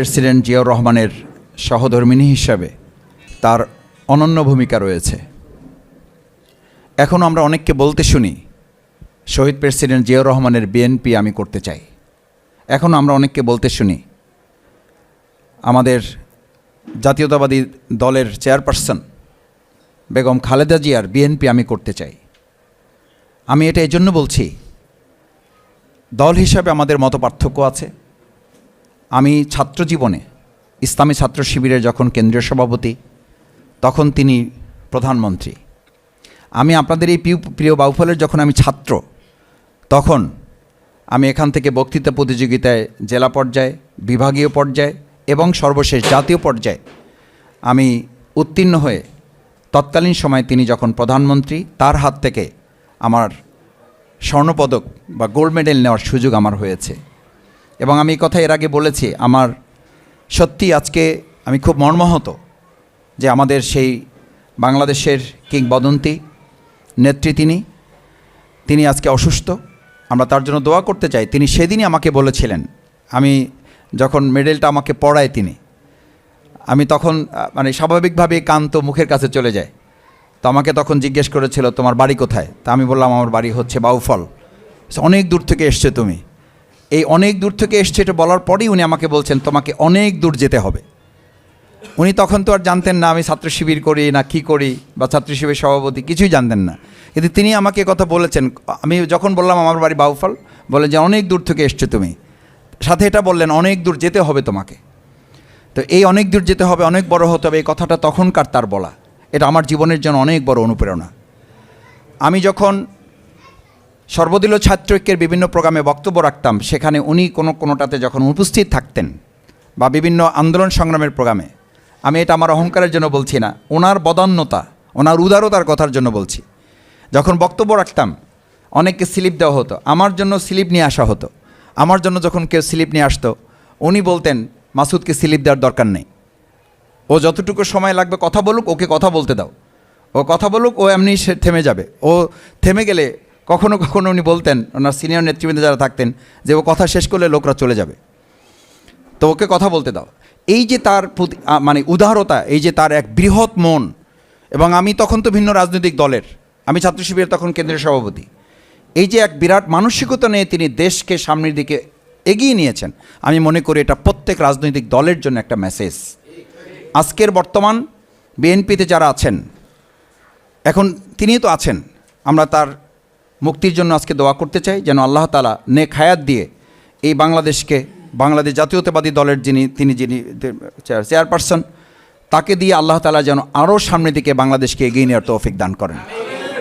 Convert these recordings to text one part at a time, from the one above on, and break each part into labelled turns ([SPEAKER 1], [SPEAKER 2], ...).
[SPEAKER 1] President Ziaur রহমানের সহধর্মিণী হিসাবে তার অনন্য ভূমিকা রয়েছে। এখন আমরা অনেককে বলতে শুনি, শহীদ প্রেসিডেন্ট জিয়াউর রহমানের বিএনপি আমি করতে চাই। এখন আমরা অনেককে বলতে শুনি, আমাদের জাতীয়তাবাদী দলের চেয়ারপারসন বেগম খালেদা জিয়ার বিএনপি আমি করতে চাই। আমি এটা এই জন্য বলছি, দল হিসাবে আমাদের মত পার্থক্য আছে আমি ছাত্র জীবনে, ইসলামী ছাত্র শিবিরের যখন কেন্দ্রীয় সভাপতি, তখন তিনি প্রধানমন্ত্রী। আমি আপনাদের এই প্রিয় বাউফলের যখন আমি ছাত্র, তখন আমি এখান থেকে বক্তৃতা প্রতিযোগিতায় জেলা পর্যায়ে, বিভাগীয় পর্যায়ে এবং সর্বশেষ জাতীয় পর্যায়ে আমি উত্তীর্ণ হয়ে তৎকালীন সময় তিনি যখন প্রধানমন্ত্রী, তার হাত থেকে আমার স্বর্ণপদক বা গোল্ড মেডেল নেওয়ার সুযোগ আমার হয়েছে। এবং আমি এই কথা এর আগে বলেছি, আমার সত্যি আজকে আমি খুব মর্মাহত যে আমাদের সেই বাংলাদেশের কিংবদন্তি, নেত্রী তিনি তিনি আজকে অসুস্থ, আমরা তার জন্য দোয়া করতে চাই। তিনি সেদিনই আমাকে বলেছিলেন, আমি যখন মেডেলটা আমাকে পড়ায় তিনি, আমি তখন মানে স্বাভাবিকভাবে কান্ত মুখের কাছে চলে যায়। তো আমাকে তখন জিজ্ঞেস করেছিল, তোমার বাড়ি কোথায়? তা আমি বললাম, আমার বাড়ি হচ্ছে বাউফল। অনেক দূর থেকে এসছে তুমি। এই অনেক দূর থেকে এসছে এটা বলার পরেই উনি আমাকে বলছেন, তোমাকে অনেক দূর যেতে হবে। উনি তখন তো আর জানতেন না, আমি ছাত্র শিবির করি না, কি করি? বা ছাত্র শিবির সভাপতি কিছুই জানতেন না। কিন্তু তিনি আমাকে কথা বলেছেন, আমি যখন বললাম, আমার বাড়ি বাউফল বলে যে, অনেক দূর থেকে এসছো তুমি। সাথে এটা বললেন, অনেক দূর যেতে হবে তোমাকে। তো এই অনেক দূর যেতে হবে, অনেক বড় হতে হবে, এই কথাটা তখনকার তার বলা। এটা আমার জীবনের জন্য অনেক বড় অনুপ্রেরণা। আমি যখন সর্বদলীয় ছাত্র ঐক্যের বিভিন্ন প্রোগ্রামে বক্তব্য রাখতাম। সেখানে উনি কোনো কোনোটাতে যখন উপস্থিত থাকতেন বা বিভিন্ন আন্দোলন সংগ্রামের প্রোগ্রামে, আমি এটা আমার অহংকারের জন্য বলছি না, ওনার বদান্যতা, ওনার উদারতার কথার জন্য বলছি। যখন বক্তব্য রাখতাম, অনেককে স্লিপ দেওয়া হতো, আমার জন্য স্লিপ নিয়ে আসা হতো, আমার জন্য যখন কেউ স্লিপ নিয়ে আসতো, উনি বলতেন, মাসুদকে স্লিপ দেওয়ার দরকার নেই। ও যতটুকু সময় লাগবে কথা বলুক, ওকে কথা বলতে দাও। ও কথা বলুক, ও এমনি সে থেমে যাবে। ও থেমে গেলে কখনো কখনো উনি বলতেন, ওনার সিনিয়র নেতৃবৃন্দ যারা থাকতেন, যে ও কথা শেষ করলে লোকরা চলে যাবে। তো ওকে কথা বলতে দাও। এই যে তার প্রতি মানে উদারতা, এই যে তার এক বৃহৎ মন, এবং আমি তখন তো ভিন্ন রাজনৈতিক দলের, আমি ছাত্র শিবিরের তখন কেন্দ্রীয় সভাপতি। এই যে এক বিরাট মানসিকতা নিয়ে তিনি দেশকে সামনের দিকে এগিয়ে নিয়েছেন, আমি মনে করি এটা প্রত্যেক রাজনৈতিক দলের জন্য একটা মেসেজ আজকের বর্তমান বিএনপিতে যারা আছেন, এখন তিনিই তো আছেন, আমরা তার মুক্তির জন্য আজকে দোয়া করতে চাই, যেন আল্লাহ তালা নেক হায়াত দিয়ে এই বাংলাদেশকে, বাংলাদেশ জাতীয়তাবাদী দলের যিনি, তিনি যিনি চেয়ার- চেয়ারপারসন তাকে দিয়ে আল্লাহ তালা যেন আরও সামনের দিকে বাংলাদেশকে এগিয়ে নেওয়ার তৌফিক দান করেন।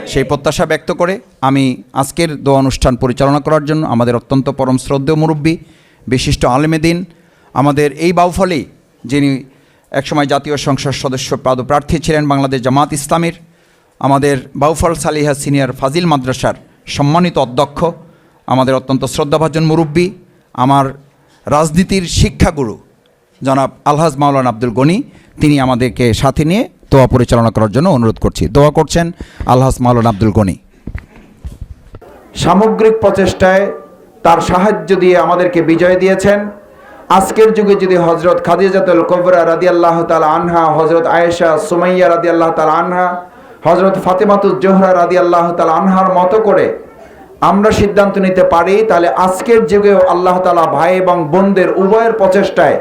[SPEAKER 1] সেই প্রত্যাশা ব্যক্ত করে আমি আজকের দোয়া অনুষ্ঠান পরিচালনা করার জন্য আমাদের অত্যন্ত পরম শ্রদ্ধেয় মুরব্বী, বিশিষ্ট আলেমেদিন আমাদের এই বাউফলেই যিনি একসময় জাতীয় সংসদ সদস্য পদপ্রার্থী ছিলেন বাংলাদেশ জামাত ইসলামীর আমাদের বাউফল সালিহা সিনিয়র ফাজিল মাদ্রাসার সম্মানিত অধ্যক্ষ, আমাদের অত্যন্ত শ্রদ্ধাভাজন মুরব্বী, আমার রাজনীতির শিক্ষাগুরু, জনাব আলহাজ মাওলানা আব্দুল গনি, তিনি আমাদেরকে সাথে নিয়ে দোয়া পরিচালনা করার জন্য অনুরোধ করছি। দোয়া করছেন আলহাজ মাওলানা আব্দুল গনি। সামগ্রিক প্রচেষ্টায় তার সাহায্য দিয়ে আমাদেরকে বিজয় দিয়েছেন। আজকের যুগে যদি হজরত খাদিজাতুল কবরা রাদিয়াল্লাহ তাল আনহা হজরত আয়েশা সুমাইয়া রাদিয়াল্লাহ তাল আনহা হজরত ফাতেমাতুজ জোহরা রাদি আল্লাহ তাল আনহার মতো করে আমরা সিদ্ধান্ত নিতে পারি, তাহলে আজকের যুগেও আল্লাহ তালা ভাই এবং বোনদের উভয়ের প্রচেষ্টায়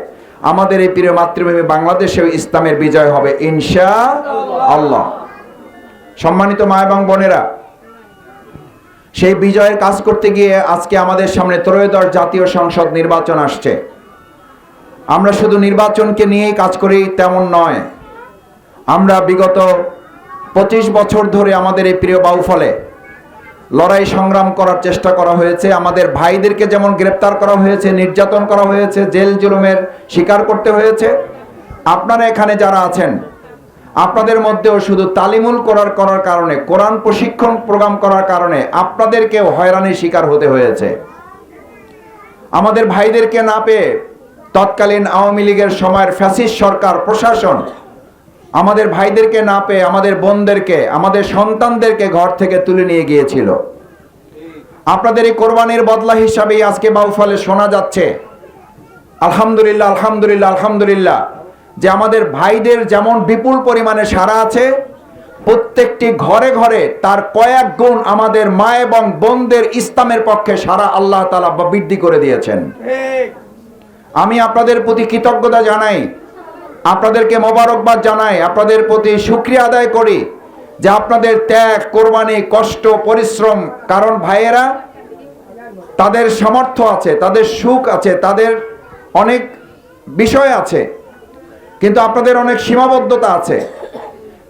[SPEAKER 1] আমাদের এই প্রিয় মাতৃভূমি বাংলাদেশেও ইসলামের বিজয় হবে ইনশা আল্লাহ সম্মানিত মা এবং বোনেরা, সেই বিজয়ের কাজ করতে গিয়ে আজকে আমাদের সামনে ত্রয়োদশ জাতীয় সংসদ নির্বাচন আসছে। আমরা শুধু নির্বাচনকে নিয়েই কাজ করি তেমন নয়, আমরা বিগত পঁচিশ বছর ধরে আমাদের এই প্রিয় বাউফলে লড়াই সংগ্রাম করার চেষ্টা করা হয়েছে। আমাদের ভাইদেরকে যেমন গ্রেপ্তার করা হয়েছে, নির্যাতন করা হয়েছে, জেল জুলুমের শিকার করতে হয়েছে। আপনারা এখানে যারা আছেন, আপনাদের মধ্যেও শুধু তালিমুল করার করার কারণে, কোরআন প্রশিক্ষণ প্রোগ্রাম করার কারণে আপনাদেরকেও হয়রানির শিকার হতে হয়েছে। আমাদের ভাইদেরকে না পেয়ে তৎকালীন আওয়ামী লীগের সময়ের ফ্যাসিস্ট সরকার, প্রশাসন আমাদের ভাইদেরকে না পেয়ে আমাদের বোনদেরকে আমাদের সন্তানদেরকে ঘর থেকে তুলে নিয়ে গিয়েছিল। আপনাদের এই কোরবানির বদলা হিসাবেই আজকে বাউফলে শোনা যাচ্ছে। আলহামদুলিল্লাহ আলহামদুলিল্লাহ আলহামদুলিল্লাহ। যে আমাদের ভাইদের যেমন বিপুল পরিমাণে সারা আছে প্রত্যেকটি ঘরে ঘরে তার কয়েক গুণ আমাদের মা এবং বোনদের ইসলামের পক্ষে সারা আল্লাহ তালা বৃদ্ধি করে দিয়েছেন। আমি আপনাদের প্রতি কৃতজ্ঞতা জানাই আপনাদেরকে মোবারকবাদ জানাই, আপনাদের প্রতি সুক্রিয়া আদায় করি যে আপনাদের ত্যাগ, কোরবানি, কষ্ট, পরিশ্রম, কারণ ভাইয়েরা তাদের সামর্থ্য আছে, তাদের সুখ আছে, তাদের অনেক বিষয় আছে, কিন্তু আপনাদের অনেক সীমাবদ্ধতা আছে।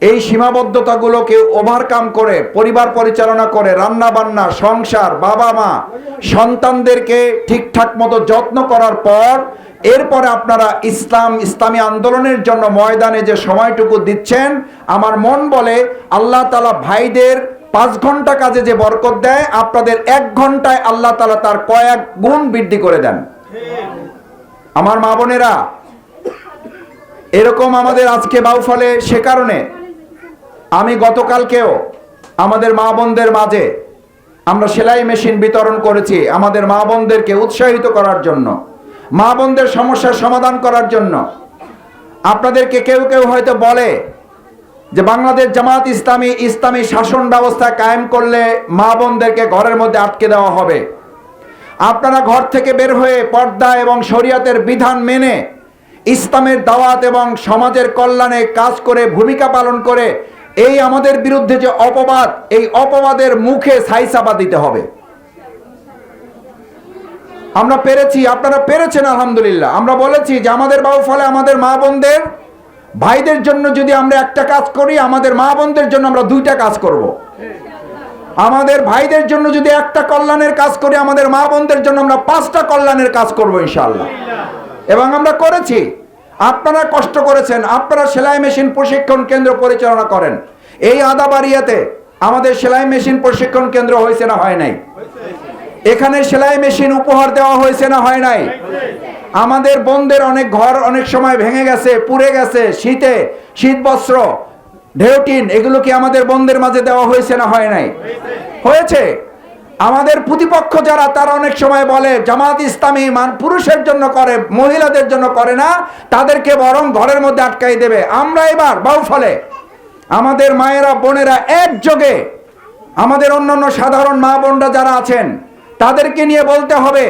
[SPEAKER 1] এই সীমাবদ্ধতাগুলোকে ওভারকাম করে, পরিবার পরিচালনা করে রান্না বান্না সংসার বাবা মা সন্তানদেরকে ঠিকঠাক মতো যত্ন করার পর এরপরে আপনারা ইসলাম, ইসলামী আন্দোলনের জন্য ময়দানে যে সময়টুকু দিচ্ছেন, আমার মন বলে আল্লাহ তালা ভাইদের পাঁচ ঘণ্টা কাজে যে বরকত দেয়, আপনাদের এক ঘন্টায় আল্লাহ তালা তার কয়েক গুণ বৃদ্ধি করে দেন। আমার মা বোনেরা, এরকম আমাদের আজকে বাউফলে সে কারণে আমি গতকালকেও আমাদের মা বোনদের মাঝে আমরা সেলাই মেশিন বিতরণ করেছি, আমাদের মা বোনদেরকে উৎসাহিত করার জন্য। মা বোনদের সমস্যার সমাধান করার জন্য। আপনাদেরকে কেউ কেউ হয়তো বলে যে বাংলাদেশ জামাত ইসলামী ইসলামী শাসন ব্যবস্থা কায়েম করলে মা বোনদেরকে ঘরের মধ্যে আটকে দেওয়া হবে। আপনারা ঘর থেকে বের হয়ে পর্দা এবং শরিয়াতের বিধান মেনে ইসলামের দাওয়াত এবং সমাজের কল্যাণে কাজ করে ভূমিকা পালন করে এই আমাদের বিরুদ্ধে যে অপবাদ, এই অপবাদের মুখে সাইসাবা দিতে হবে। আমরা পেরেছি, আপনারা পেরেছেন, আলহামদুলিল্লাহ। আমরা বলেছি যে আমাদের বাবু ফলে আমাদের মা বোনদের, ভাইদের জন্য যদি আমরা একটা কাজ করি, আমাদের মা বোনদের জন্য আমরা দুইটা কাজ করব। আমাদের ভাইদের জন্য যদি একটা কল্যাণের কাজ করি, আমাদের মা বোনদের জন্য আমরা পাঁচটা কল্যাণের কাজ করব ইনশাল্লাহ এবং আমরা করেছি। আপনারা কষ্ট করেছেন, আপনারা সেলাই মেশিন প্রশিক্ষণ কেন্দ্র পরিচালনা করেন। এই আদাবাড়িয়াতে আমাদের সেলাই মেশিন প্রশিক্ষণ কেন্দ্র হয়েছে না হয় নাই? এখানে সেলাই মেশিন উপহার দেওয়া হয়েছে না হয় নাই? আমাদের বোনদের অনেক ঘর অনেক সময় ভেঙে গেছে, পুড়ে গেছে, শীতে, শীত বস্ত্র ঢেউটিন এগুলো কি আমাদের বোনদের মাঝে দেওয়া হয়েছে না হয় নাই? হয়েছে। আমাদের প্রতিপক্ষ যারা, তারা অনেক সময় বলে, জামাত ইসলামী মান পুরুষের জন্য করে, মহিলাদের জন্য করে না, তাদেরকে বরং ঘরের মধ্যে আটকাই দেবে। আমরা এবার বাউ ফলে আমাদের মায়েরা, বোনেরা একযোগে, আমাদের অন্যান্য সাধারণ মা বোনরা যারা আছেন তাদেরকে নিয়ে বলতে হবে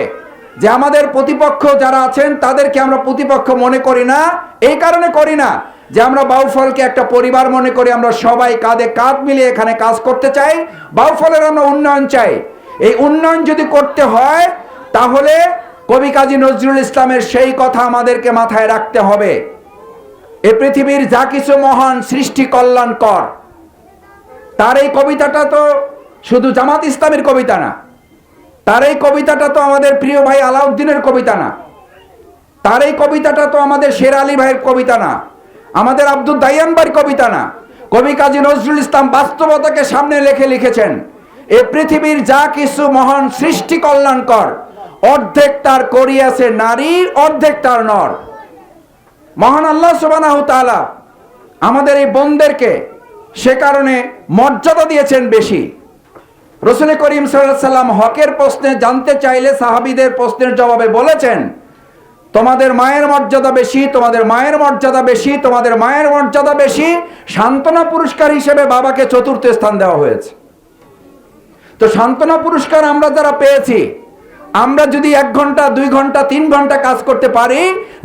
[SPEAKER 1] যে আমাদের প্রতিপক্ষ যারা আছেন, তাদেরকে আমরা প্রতিপক্ষ মনে করি না। এই কারণে করি না যে আমরা বাউফলকে একটা পরিবার মনে করি, আমরা সবাই কাঁধে কাঁধ মিলিয়ে এখানে কাজ করতে চাই। বাউফলের আমরা উন্নয়ন চাই। এই উন্নয়ন যদি করতে হয়, তাহলে কবি কাজী নজরুল ইসলামের সেই কথা আমাদেরকে মাথায় রাখতে হবে। এ পৃথিবীর যা কিছু মহান সৃষ্টি কল্যাণ কর তার এই কবিতাটা তো শুধু জামাত ইসলামের কবিতা না তার এই কবিতাটা তো আমাদের প্রিয় ভাই আলাউদ্দিনের কবিতা না। তার এই কবিতাটা তো আমাদের শের আলী ভাইয়ের কবিতা না। আমাদের আব্দুল দাইয়ান ভাইয়ের কবিতা না। কবি কাজী নজরুল ইসলাম বাস্তবতাকে সামনে লেখে লিখেছেন, এ পৃথিবীর যা কিছু মহান সৃষ্টি কল্যাণকর, অর্ধেক তার করিয়াছে নারী, অর্ধেক তার নর। মহান আল্লাহ সুবানাহ তাআলা আমাদের এই বোনদেরকে সে কারণে মর্যাদা দিয়েছেন বেশি। রসুল করিম সাল্লাম হকের প্রশ্নে জানতে চাইলে সাহাবিদের প্রশ্নের জবাবে বলেছেন, তোমাদের মায়ের মর্যাদা বেশি, তোমাদের মায়ের মর্যাদা বেশি, তোমাদের মায়ের মর্যাদা বেশি। সান্ত্বনা পুরস্কার হিসেবে বাবাকে চতুর্থ স্থান দেওয়া হয়েছে। তো সান্ত্বনা পুরস্কার আমরা যারা পেয়েছি আমরা যদি এক ঘণ্টা, দুই ঘণ্টা, তিন ঘণ্টা কাজ করতে পারি,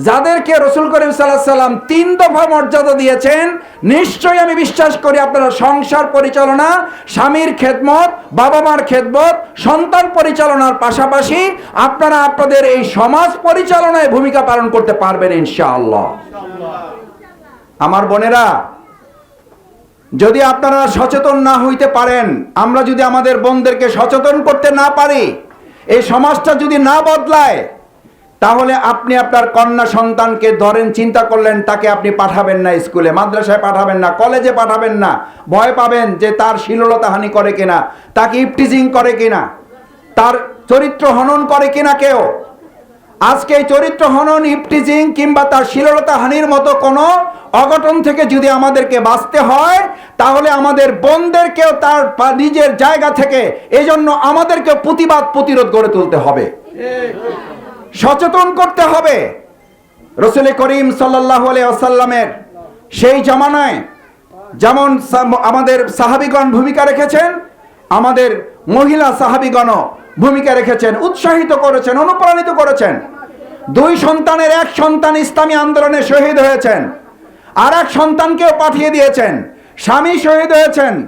[SPEAKER 1] যাদেরকে রসুল করিম সাল্লাহ সাল্লাম তিন দফা মর্যাদা দিয়েছেন, নিশ্চয়ই আমি বিশ্বাস করি আপনারা সংসার পরিচালনা, স্বামীর খেদমত বাবা মার খেদমত, সন্তান পরিচালনার পাশাপাশি আপনারা আপনাদের এই সমাজ পরিচালনায় ভূমিকা পালন করতে পারবেন ইনশাআল্লাহ। আমার বোনেরা, যদি আপনারা সচেতন না হইতে পারেন, আমরা যদি আমাদের বোনদেরকে সচেতন করতে না পারি এই সমাজটা যদি না বদলায়, তাহলে আপনি আপনার কন্যা সন্তানকে ধরেন, চিন্তা করলেন, তাকে আপনি পাঠাবেন না স্কুলে, মাদ্রাসায় পাঠাবেন না, কলেজে পাঠাবেন না। ভয় পাবেন যে তার শিললতা হানি করে কিনা, তাকে ইপটিজিং করে কিনা, তার চরিত্র হনন করে কিনা কেউ। আজকে এই চরিত্র হনন ইপটিজিং কিংবা তার শিললতা হানির মতো কোনো অঘটন থেকে যদি আমাদেরকে বাঁচতে হয়, তাহলে আমাদের বোনদেরকেও তার নিজের জায়গা থেকে এজন্য আমাদেরকে প্রতিবাদ প্রতিরোধ গড়ে তুলতে হবে। সচেতন করতে হবে।
[SPEAKER 2] রসুল করিম সাল্লাহ আসাল্লামের সেই জামানায় যেমন আমাদের সাহাবিগণ ভূমিকা রেখেছেন, আমাদের মহিলা সাহাবিগণও ভূমিকা রেখেছেন, উৎসাহিত করেছেন, অনুপ্রাণিত করেছেন। দুই সন্তানের, এক সন্তান ইসলামী আন্দোলনে শহীদ হয়েছেন। আর এক সন্তানকেও পাঠিয়ে দিয়েছেন। স্বামী শহীদ হয়েছেন।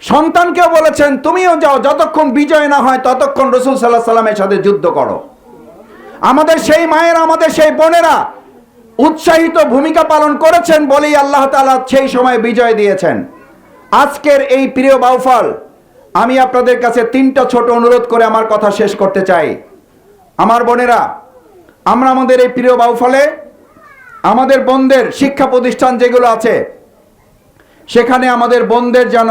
[SPEAKER 2] সন্তানকেও বলেছেন, তুমিও যাও, যতক্ষণ বিজয় না হয়, ততক্ষণ রসুল সাল্লাহ সাল্লামের সাথে যুদ্ধ করো। আমাদের সেই মায়েরা, আমাদের সেই বোনেরা উৎসাহিত ভূমিকা পালন করেছেন বলেই আল্লাহ তাআলা সেই সময় বিজয় দিয়েছেন। আজকের এই প্রিয় বাউফল আমি আপনাদের কাছে তিনটা ছোট অনুরোধ করে আমার কথা শেষ করতে চাই। আমার বোনেরা, আমরা আমাদের এই প্রিয় বাউফলে, আমাদের বন্ধের শিক্ষা প্রতিষ্ঠান যেগুলো আছে, সেখানে আমাদের বন্ধের যেন